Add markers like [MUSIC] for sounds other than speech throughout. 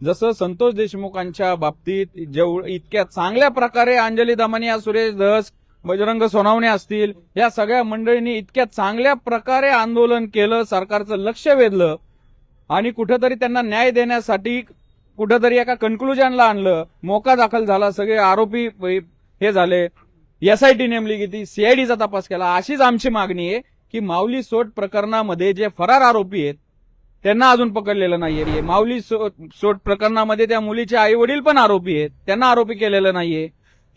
जसं संतोष देशमुखांच्या बाबतीत जेव इतक्या चांगल्या प्रकारे अंजली दमानिया सुरेश धस बजरंग सोनावणे असतील या सगळ्या मंडळींनी इतक्या चांगल्या प्रकारे आंदोलन केलं सरकारचं लक्ष वेधलं आणि कुठंतरी त्यांना न्याय देण्यासाठी कुठंतरी एका कन्क्लुजनला आणलं. मोका दाखल झाला सगळे आरोपी हे झाले. एसआयटी नेमली गेली सीआयडीचा तपास केला. अशीच आमची मागणी आहे की माऊली सोट प्रकरणामध्ये जे फरार आरोपी आहेत त्यांना अजून पकडलेलं नाहीये. म्हणजे माऊली सो- सोट प्रकरणामध्ये त्या मुलीचे आई वडील पण आरोपी आहेत. त्यांना आरोपी केलेलं नाहीये.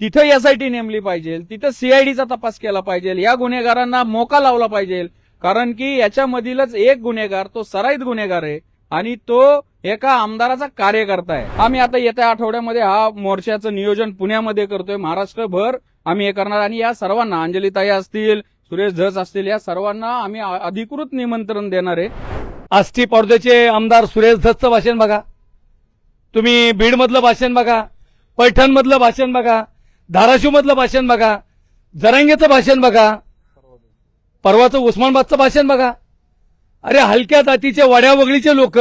तिथं एसआयटी नेमली पाहिजे. तिथं सीआयडीचा तपास केला पाहिजे. या गुन्हेगारांना मोका लावला पाहिजे. कारण की याच्यामधीलच एक गुन्हेगार तो सराईत गुन्हेगार आहे आणि तो एका आमदाराचा कार्यकर्ता आहे. आम्ही आता येत्या आठवड्यामध्ये हा मोर्चाचं नियोजन पुण्यामध्ये करतोय. महाराष्ट्रभर आम्ही हे करणार आणि या सर्वांना अंजलीताई असतील सुरेश धस असतील या सर्वांना आम्ही अधिकृत निमंत्रण देणार आहे. आष्टी पडद्याचे आमदार सुरेश धसचं भाषण बघा. तुम्ही बीडमधलं भाषण बघा पैठणमधलं भाषण बघा धाराशिवमधलं भाषण बघा जरांगेचं भाषण बघा परवाचं उस्मानाबादचं भाषण बघा. अरे हलक्या जातीचे वड्यावगळीचे लोक.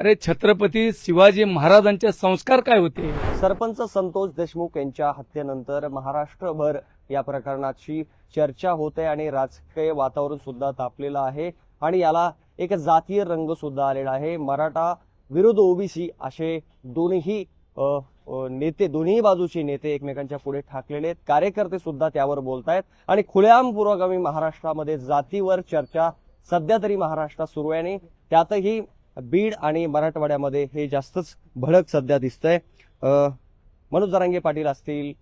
अरे छत्रपती शिवाजी महाराजांचे संस्कार काय होते? सरपंच संतोष देशमुख यांच्या हत्येनंतर महाराष्ट्रभर या प्रकरणाची चर्चा होते आणि राजकीय वातावरण सुद्धा तापलेलं आहे. आणि याला एक जातीय रंग सुद्धा आलेला आहे. मराठा विरुद्ध ओबीसी असे दोन्ही नेते दोन्ही बाजूचे नेते एकमेकांच्या पुढे ठाकलेले आहेत. कार्यकर्ते सुद्धा त्यावर आहेत आणि खुलेआम पुरोगामी महाराष्ट्रामध्ये जातीवर चर्चा सध्या तरी महाराष्ट्रात सुरू आहे आणि त्यातही बीड आणि मराठवाड्यामध्ये हे जास्तच भडक सध्या दिसतंय. मनोज जरांगे पाटील असतील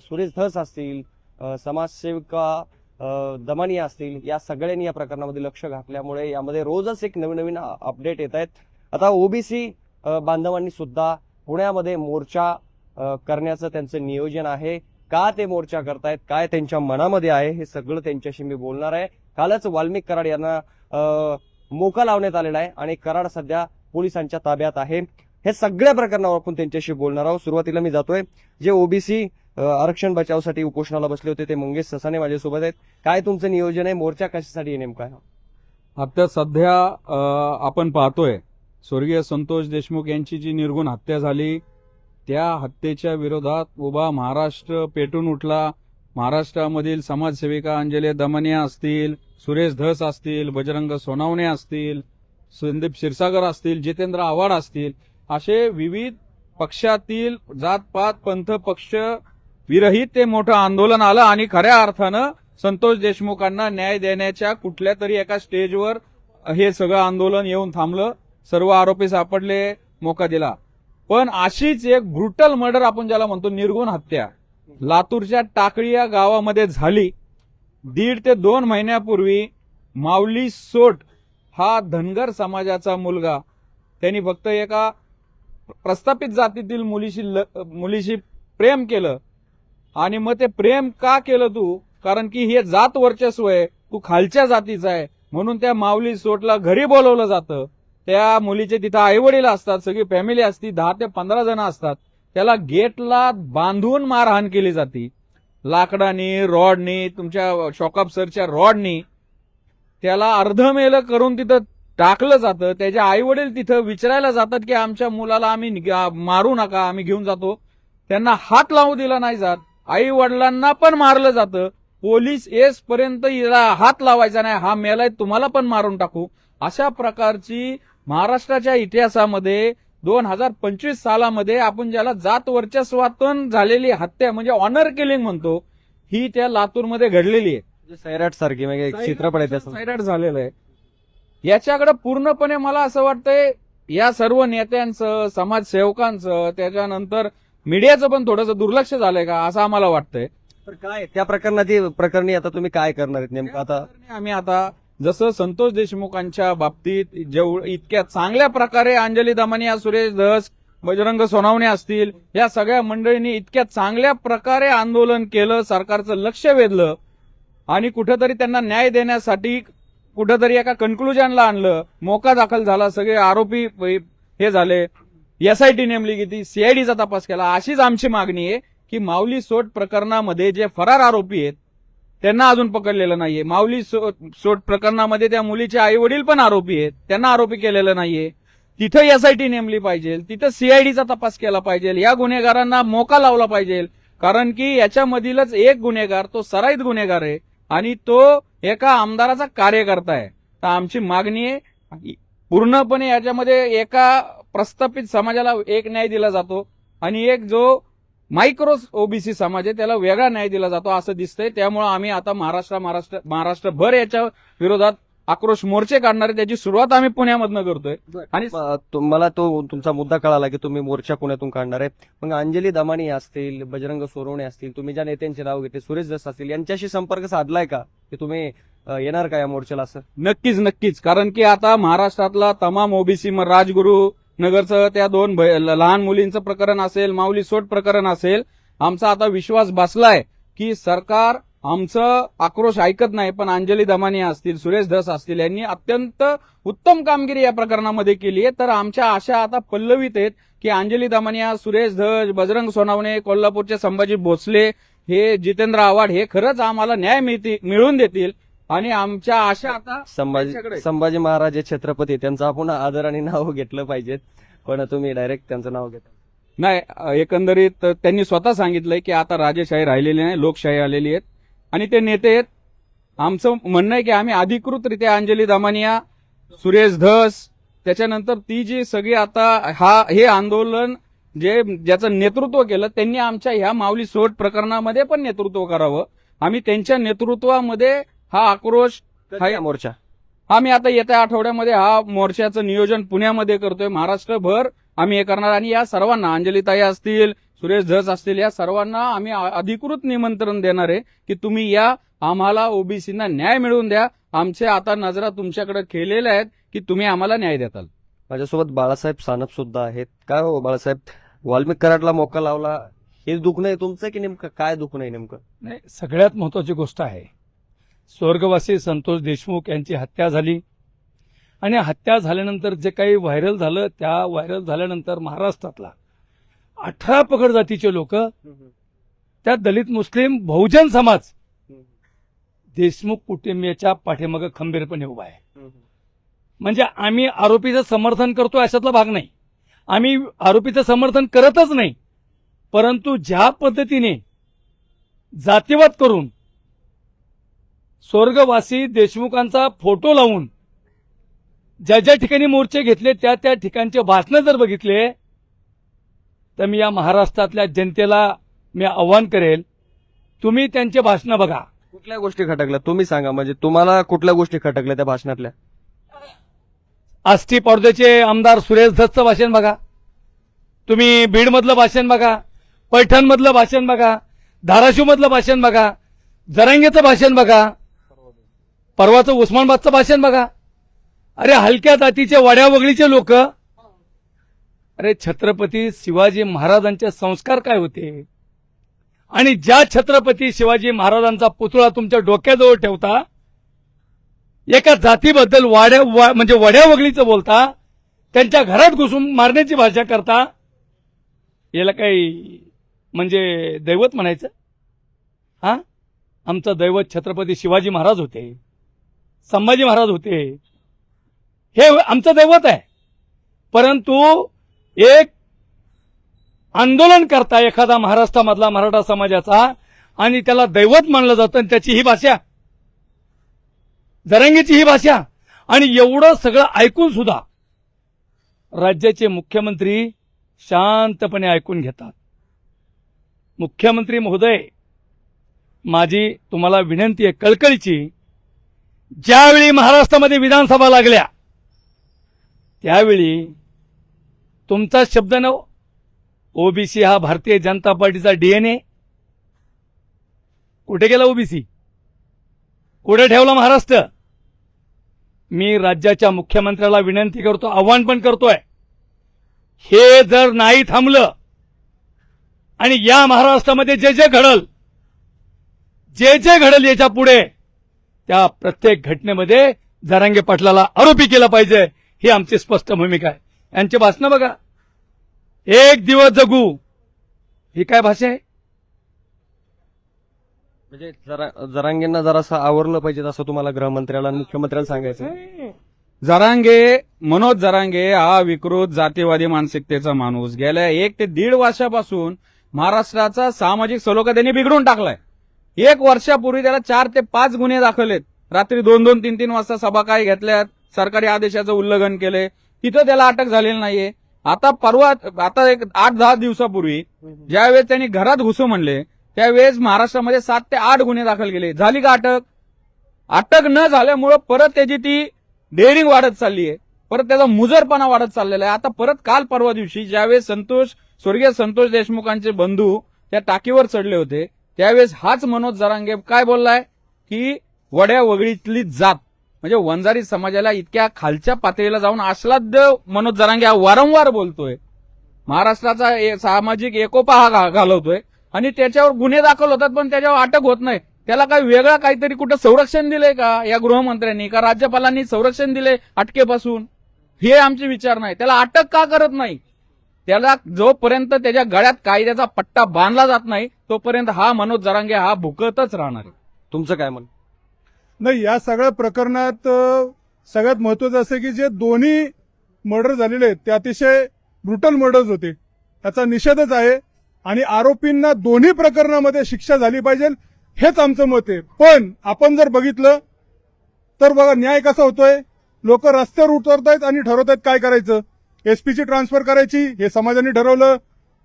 सुरेश धस असतील समाजसेविका दमानिया असतील या सगळ्यांनी या प्रकरणामध्ये लक्ष घातल्यामुळे यामध्ये रोजच एक नवीन नवीन अपडेट येत आहेत. आता ओबीसी बांधवांनी सुद्धा पुण्यामध्ये मोर्चा करण्याचं त्यांचं नियोजन आहे. का ते मोर्चा करतायत काय त्यांच्या मनामध्ये आहे हे सगळं त्यांच्याशी मी बोलणार आहे. कालच वाल्मिक कराड यांना मोका लावण्यात आलेला आहे आणि कराड सध्या पोलिसांच्या ताब्यात आहे. हे सगळ्या प्रकरणावर आपण त्यांच्याशी बोलणार आहोत. सुरुवातीला मी जातोय. जे ओबीसी आरक्षण बचावसाठी उपोषणाला बसले होते ते मंगेश ससाने माझ्यासोबत आहेत. काय तुमचं नियोजन आहे? मोर्चा कशासाठी आहे नेमका? आता सध्या आपण पाहतोय. स्वर्गीय संतोष देशमुख यांची जी निर्गुण हत्या झाली त्या हत्येच्या विरोधात उभा महाराष्ट्र पेटून उठला. महाराष्ट्रामधील समाजसेविका अंजली दमनिया असतील सुरेश धस असतील बजरंग सोनावणे असतील संदीप क्षीरसागर असतील जितेंद्र आव्हाड असतील असे विविध पक्षातील जातपात पंथ पक्ष विरहित ते मोठं आंदोलन आलं आणि खऱ्या अर्थानं संतोष देशमुखांना न्याय देण्याच्या कुठल्या तरी एका स्टेजवर हे सगळं आंदोलन येऊन थांबलं. सर्व आरोपी सापडले मोका दिला. पण अशीच एक ब्रुटल मर्डर आपण ज्याला म्हणतो निर्गुण हत्या लातूरच्या टाकळी या गावामध्ये झाली. दीड ते दोन महिन्यापूर्वी माऊली सोट हा धनगर समाजाचा मुलगा. त्यांनी फक्त एका प्रस्थापित जातीतील मुलीशी ल- मुलीशी प्रेम केलं. आणि मग ते प्रेम का केलं तू? कारण की हे जात वर्चस्व आहे. तू खालच्या जातीचा आहे. म्हणून त्या माऊली सोटला घरी बोलवलं जातं. त्या मुलीचे तिथं आईवडील असतात. सगळी फॅमिली असती. दहा ते पंधरा जण असतात. त्याला गेटला बांधून मारहाण केली जाते. लाकडानी रॉडनी तुमच्या शॉकअपसरच्या रॉडनी त्याला अर्धमेल करून तिथं टाकलं जातं. त्याचे आई वडील तिथं विचारायला जातात की आमच्या मुलाला आम्ही मारू नका आम्ही घेऊन जातो. त्यांना हात लावू दिला नाही जात. आई वडिलांना पण मारलं जातं. पोलीस येसपर्यंत हिला हात लावायचा नाही. हा मेलाय तुम्हाला पण मारून टाकू. अशा प्रकारची महाराष्ट्राच्या इतिहासामध्ये दोन हजार पंचवीस सालामध्ये आपण ज्याला जात वर्चस्वातून झालेली हत्या म्हणजे ऑनर किलिंग म्हणतो ही त्या लातूरमध्ये घडलेली आहे. सैराट सारखी म्हणजे एक चित्रपट आहे सायराट झालेलं आहे. याच्याकडे पूर्णपणे मला असं वाटतंय या सर्व नेत्यांचं समाजसेवकांचं त्याच्यानंतर मीडियाचं पण थोडंसं दुर्लक्ष झालंय का असं आम्हाला वाटतंय. तर काय त्या प्रकरणाची प्रकरणी आता तुम्ही काय करणार आहेत नेमकं आता? आम्ही आता जसं संतोष देशमुखांच्या बाबतीत जेव इतक्या चांगल्या प्रकारे अंजली दमानिया सुरेश धस बजरंग सोनावणे असतील या सगळ्या मंडळींनी इतक्या चांगल्या प्रकारे आंदोलन केलं सरकारचं लक्ष वेधलं आणि कुठंतरी त्यांना न्याय देण्यासाठी कुठंतरी एका कन्क्लुजनला आणलं मोका दाखल झाला सगळे आरोपी हे झाले. एसआयटी नेमली गेली सीआयडीचा तपास केला. अशीच आमची मागणी आहे की माऊली सोट प्रकरणामध्ये जे फरार आरोपी आहेत त्यांना अजून पकडलेलं नाहीये. माऊली सो- सोट प्रकरणामध्ये त्या मुलीचे आई वडील पण आरोपी आहेत त्यांना आरोपी केलेलं नाहीये. तिथं एसआयटी नेमली पाहिजे तिथं सीआयडीचा तपास केला पाहिजे या गुन्हेगारांना मोका लावला पाहिजे कारण की याच्यामधीलच एक गुन्हेगार तो सराईत गुन्हेगार आहे आणि तो एका आमदाराचा कार्यकर्ता आहे. तर आमची मागणी आहे पूर्णपणे याच्यामध्ये एका प्रस्थापित समाजाला एक न्याय दिला जातो आणि एक जो मायक्रो ओबीसी समाज आहे त्याला वेगळा न्याय दिला जातो असं दिसतंय. त्यामुळे आम्ही आता महाराष्ट्र महाराष्ट्र महाराष्ट्रभर याच्या विरोधात आक्रोश मोर्चे काढणार. आहे त्याची सुरुवात आम्ही पुण्यामधनं करतोय. आणि मला तो तुमचा मुद्दा कळाला की तुम्ही मोर्चा पुण्यातून काढणार आहे. मग अंजली दमानी असतील बजरंग सोरवणे असतील तुम्ही ज्या नेत्यांचे नाव घेतले सुरेश दस असतील यांच्याशी संपर्क साधलाय का? की तुम्ही येणार का या मोर्चाला असं? नक्कीच नक्कीच. कारण की आता महाराष्ट्रातला तमाम ओबीसी राजगुरू नगरचं त्या दोन भय- ल- लहान मुलींचं प्रकरण असेल माऊली सोट प्रकरण असेल आमचा आता विश्वास बसलाय की सरकार आमचं आक्रोश ऐकत नाही पण अंजली दमानी असतील सुरेश धस असतील यांनी अत्यंत उत्तम कामगिरी या प्रकरणामध्ये केली आहे. तर आमच्या आशा आता पल्लवीत आहेत की अंजली दमानिया सुरेश धस बजरंग सोनावणे कोल्हापूरचे संभाजी भोसले हे जितेंद्र आव्हाड हे खरंच आम्हाला न्याय मिळतील मिळवून देतील. आणि आमच्या आशा आता संभाजी त्यांच्याकडे. संभाजी महाराज हे छत्रपती त्यांचं आपण आदर आणि नाव घेतलं पाहिजे. पण तुम्ही डायरेक्ट त्यांचं नाव घेता. नाही अ, एकंदरीत त्यांनी स्वतः सांगितलंय की आता राजेशाही राहिलेली नाही लोकशाही आलेली आहेत. आणि ते नेते आहेत. आमचं म्हणणं आहे की आम्ही अधिकृतरित्या अंजली दामानिया सुरेश धस त्याच्यानंतर ती जी सगळी आता हा हे आंदोलन जे ज्याचं नेतृत्व केलं त्यांनी आमच्या ह्या माऊली सोट प्रकरणामध्ये पण नेतृत्व करावं. आम्ही त्यांच्या नेतृत्वामध्ये हा आक्रोश कधी आहे मोर्चा? आम्ही आता येत्या आठवड्यामध्ये हा मोर्चाचं नियोजन पुण्यामध्ये करतोय. महाराष्ट्रभर आम्ही हे करणार आणि या सर्वांना अंजलीताई असतील सुरेश धस असतील या सर्वांना आम्ही अधिकृत निमंत्रण देणार आहे की तुम्ही या. आम्हाला ओबीसीना न्याय मिळवून द्या. आमचे आता नजरा तुमच्याकडे केलेल्या आहेत की तुम्ही आम्हाला न्याय देताल. माझ्यासोबत बाळासाहेब सानप सुद्धा आहेत. काय हो बाळासाहेब? वाल्मिक कराडला मोका लावला. हे दुखणं आहे तुमचं की नेमकं? काय दुखणं आहे नेमकं? नाही सगळ्यात महत्वाची गोष्ट आहे स्वर्गवासी संतोष देशमुख यांची हत्या झाली. आणि हत्या झाल्यानंतर जे काही व्हायरल झालं त्या व्हायरल झाल्यानंतर महाराष्ट्रातला अठरा पकड जातीचे लोक त्या दलित मुस्लिम बहुजन समाज देशमुख कुटुंबियाच्या पाठीमागं खंबीरपणे उभा आहे. म्हणजे आम्ही आरोपीचं समर्थन करतो अशातला भाग नाही. आम्ही आरोपीचं समर्थन करतच नाही. परंतु ज्या पद्धतीने जातीवाद करून स्वर्गवासी देशमुखांचा फोटो लावून ज्या ज्या ठिकाणी मोर्चे घेतले त्या त्या ठिकाणचे भाषणं जर बघितले तर मी या महाराष्ट्रातल्या जनतेला मी आव्हान करेल तुम्ही त्यांचे भाषणं बघा. कुठल्या गोष्टी खटकल्या? तुम्ही सांगा म्हणजे तुम्हाला कुठल्या गोष्टी खटकल्या त्या भाषणातल्या? आष्टी पडद्याचे आमदार सुरेश धसचं भाषण बघा. तुम्ही बीडमधलं भाषण बघा पैठणमधलं भाषण बघा धाराशिवमधलं भाषण बघा जरांगेचं भाषण बघा. परवाचं उस्मानाबादचं भाषण बघा. अरे हलक्या जातीचे वड्यावगळीचे लोक. अरे छत्रपती शिवाजी महाराजांचे संस्कार काय होते? आणि ज्या छत्रपती शिवाजी महाराजांचा पुतळा तुमच्या डोक्याजवळ ठेवता एका जातीबद्दल वाड्या वा- म्हणजे वड्यावगळीचं बोलता त्यांच्या घरात घुसून मारण्याची भाषा करता याला काही म्हणजे दैवत म्हणायचं? हा? आमचं दैवत छत्रपती शिवाजी महाराज होते. संभाजी महाराज होते. हे आमचं दैवत आहे. परंतु एक आंदोलन करता एखादा महाराष्ट्रामधला मराठा समाजाचा आणि त्याला दैवत मानलं जातं आणि त्याची ही भाषा. जरंगीची ही भाषा. आणि एवढं सगळं ऐकून सुद्धा राज्याचे मुख्यमंत्री शांतपणे ऐकून घेतात. मुख्यमंत्री महोदय माझी तुम्हाला विनंती आहे कळकळीची ज्यावेळी महाराष्ट्रामध्ये विधानसभा लागल्या त्यावेळी तुमचा शब्द न ओबीसी हा भारतीय जनता पार्टीचा डीएनए. कुठे गेला ओबीसी? कुठे ठेवला महाराष्ट्र? मी राज्याच्या मुख्यमंत्र्याला विनंती करतो आव्हान पण करतोय. हे जर नाही थांबलं आणि या महाराष्ट्रामध्ये जे जे घडल जे जे घडल याच्यापुढे त्या प्रत्येक घटनेमध्ये जरांगे पाटलाला आरोपी केला पाहिजे ही आमची स्पष्ट भूमिका आहे. यांची भाषणं बघा. एक दिवस जगू. ही काय भाषा आहे? म्हणजे जरा जरांगींना जरासं आवरलं पाहिजे असं तुम्हाला गृहमंत्र्याला आणि मुख्यमंत्र्याला सांगायचं. जरांगे मनोज जरांगे हा विकृत जातीवादी मानसिकतेचा माणूस. गेल्या एक ते दीड वर्षापासून महाराष्ट्राचा सामाजिक सलोखा त्यांनी बिघडून टाकलाय. एक वर्षापूर्वी त्याला चार ते पाच गुन्हे दाखवलेत रात्री दोन दोन तीन तीन वाजता सभा काय घेतल्यात. सरकारी आदेशाचं उल्लंघन केले तिथं त्याला अटक झालेली नाहीये. आता परवा आता एक आठ दहा दिवसापूर्वी ज्यावेळेस त्यांनी घरात घुसू म्हणले त्यावेळेस महाराष्ट्रामध्ये सात ते आठ गुन्हे दाखल केले. झाली का अटक? अटक न झाल्यामुळं परत त्याची ती डेअरिंग वाढत चालली आहे परत त्याचा मुजरपणा वाढत चाललेला आहे. आता परत काल परवा दिवशी ज्यावेळेस संतोष स्वर्गीय संतोष देशमुखांचे बंधू त्या टाकीवर चढले होते त्यावेळेस हाच मनोज जरांगे काय बोललाय? की वड्या वगळीतली जात. म्हणजे वंजारी समाजाला इतक्या खालच्या पातळीला जाऊन आश्लाद्य मनोज जरांगे हा वारंवार बोलतोय. महाराष्ट्राचा ए- सामाजिक एकोपा हा घालवतोय. आणि त्याच्यावर गुन्हे दाखल होतात पण त्याच्यावर अटक होत नाही. त्याला काही वेगळा काहीतरी कुठं संरक्षण दिलंय का? या गृहमंत्र्यांनी का राज्यपालांनी संरक्षण दिले अटकेपासून? हे आमचे विचार नाही. त्याला अटक का करत नाही? त्याला जोपर्यंत त्याच्या गळ्यात कायद्याचा पट्टा बांधला जात नाही तोपर्यंत हा मनोज जरांगे हा भुकतच राहणार आहे. तुमचं काय म्हण नाही या सगळ्या प्रकरणात सगळ्यात महत्वाचं असं की जे दोन्ही मर्डर झालेले आहेत ते अतिशय ब्रुटल मर्डर्स होते. त्याचा निषेधच आहे. आणि आरोपींना दोन्ही प्रकरणामध्ये शिक्षा झाली पाहिजे हेच आमचं मत आहे. पण आपण जर बघितलं तर बघा न्याय कसा होतोय? लोक रस्त्यावर उतरतायत आणि ठरवतायत काय करायचं. एसपीची ट्रान्सफर करायची हे समाजाने ठरवलं.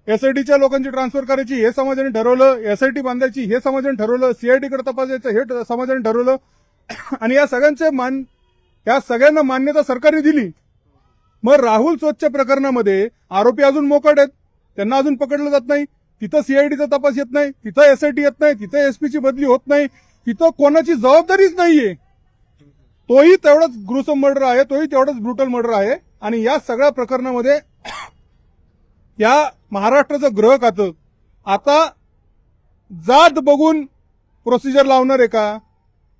एसआयटीच्या लोकांची ट्रान्सफर करायची हे समाजाने ठरवलं. एसआयटी बांधायची हे समाजाने ठरवलं. सीआयटीकडे तपासायचं हे समाजाने ठरवलं. [CLEARS THROAT] आणि या सगळ्यांचे मान या सगळ्यांना मान्यता सरकारने दिली. मग राहुल स्वच्छ प्रकरणामध्ये आरोपी अजून मोकट आहेत. त्यांना अजून पकडलं जात नाही. तिथं सीआयडीचा तपास येत नाही. तिथं एसआयटी येत नाही. तिथं एसपीची बदली होत नाही. तिथं कोणाची जबाबदारीच नाहीये. तोही तेवढाच ग्रुसम मर्डर आहे तोही तेवढाच ब्रुटल मर्डर आहे. आणि या सगळ्या प्रकरणामध्ये या महाराष्ट्राचं गृह खातं आता जात बघून प्रोसिजर लावणार आहे का?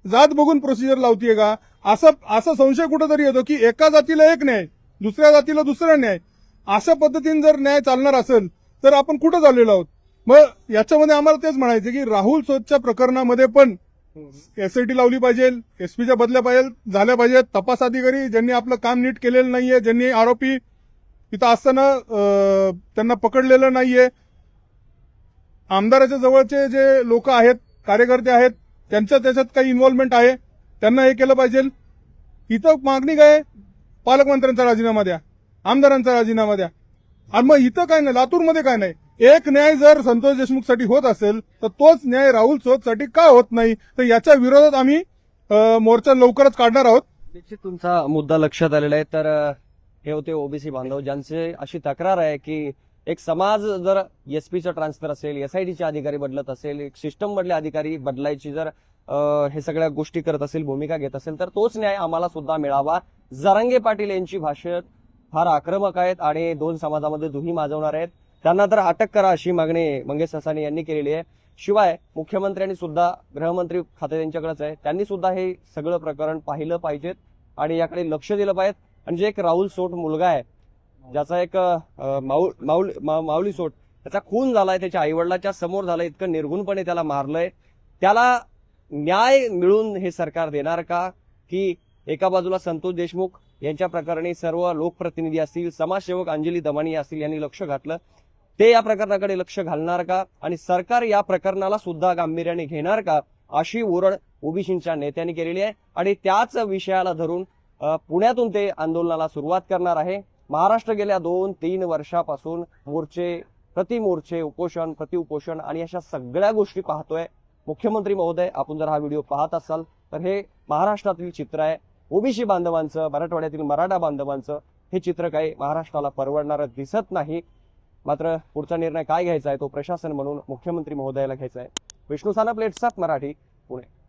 जात बघून प्रोसिजर लावतीये का? असं असा संशय कुठंतरी येतो की एका जातीला एक न्याय दुसऱ्या जातीला दुसरा न्याय. अशा पद्धतीने जर न्याय चालणार असेल तर आपण कुठं चाललेलो आहोत? मग याच्यामध्ये आम्हाला तेच म्हणायचं की राहुल सोदच्या प्रकरणामध्ये पण एसआयटी लावली पाहिजे एसपीच्या बदल्या पाहिजे झाल्या पाहिजेत. तपास अधिकारी ज्यांनी आपलं काम नीट केलेलं नाहीये ज्यांनी आरोपी तिथं असताना त्यांना पकडलेलं नाहीये. आमदाराच्या जवळचे जे लोक आहेत कार्यकर्ते आहेत त्यांच्या त्याच्यात काही इन्व्हॉल्वमेंट आहे. त्यांना हे केलं पाहिजे. इथं मागणी काय पालकमंत्र्यांचा राजीनामा द्या आमदारांचा राजीनामा द्या. आणि मग इथं काय नाही लातूरमध्ये काय नाही? एक न्याय जर संतोष देशमुखसाठी होत असेल तर तोच न्याय राहुलसाठी का होत नाही? तर याच्या विरोधात आम्ही मोर्चा लवकरच काढणार आहोत. निश्चित तुमचा मुद्दा लक्षात आलेला आहे. तर हे होते ओबीसी बांधव ज्यांचे अशी तक्रार आहे की एक समाज जर एसपीचं ट्रान्सफर असेल एसआयटीचे अधिकारी बदलत असेल एक सिस्टम मधले अधिकारी बदलायची जर हे सगळ्या गोष्टी करत असेल भूमिका घेत असेल तर तोच न्याय आम्हाला सुद्धा मिळावा. जरांगे पाटील यांची भाषण फार आक्रमक आहेत आणि दोन समाजामध्ये दुही माजवणार आहेत. त्यांना तर अटक करा अशी मागणी मंगेश ससानी यांनी केलेली आहे. शिवाय मुख्यमंत्र्यांनी सुद्धा गृहमंत्री खाते त्यांच्याकडेच आहे. त्यांनी सुद्धा हे सगळं प्रकरण पाहिलं पाहिजेत आणि याकडे लक्ष दिलं पाहिजे आणि जे एक राहुल सोट मुलगा आहे ज्याचा एक माऊ माऊल माऊल मा- माऊली सोट त्याचा खून झालाय त्याच्या आईवडिलाच्या समोर झालाय इतकं निर्गुणपणे त्याला मारलंय. त्याला न्याय मिळून हे सरकार देणार का? की एका बाजूला संतोष देशमुख यांच्या प्रकरणी सर्व लोकप्रतिनिधी असतील समाजसेवक अंजली दमानी असतील यांनी लक्ष घातलं. ते या प्रकरणाकडे लक्ष घालणार का? आणि सरकार या प्रकरणाला सुद्धा गांभीर्याने घेणार का? अशी ओरड ओबीसींच्या नेत्यांनी केलेली आहे. आणि त्याच विषयाला धरून पुण्यातून ते आंदोलनाला सुरुवात करणार आहे. महाराष्ट्र गेल्या दोन तीन वर्षापासून मोर्चे प्रतिमोर्चे उपोषण प्रतिउपोषण आणि अशा सगळ्या गोष्टी पाहतोय. मुख्यमंत्री महोदय आपण जर हा व्हिडिओ पाहत असाल तर हे महाराष्ट्रातील चित्र आहे. ओबीसी बांधवांचं मराठवाड्यातील मराठा बांधवांचं हे चित्र काही महाराष्ट्राला परवडणारं दिसत नाही. मात्र पुढचा निर्णय काय घ्यायचा आहे तो प्रशासन म्हणून मुख्यमंत्री महोदयाला घ्यायचा आहे. विष्णू साना प्लेट्सात मराठी पुणे.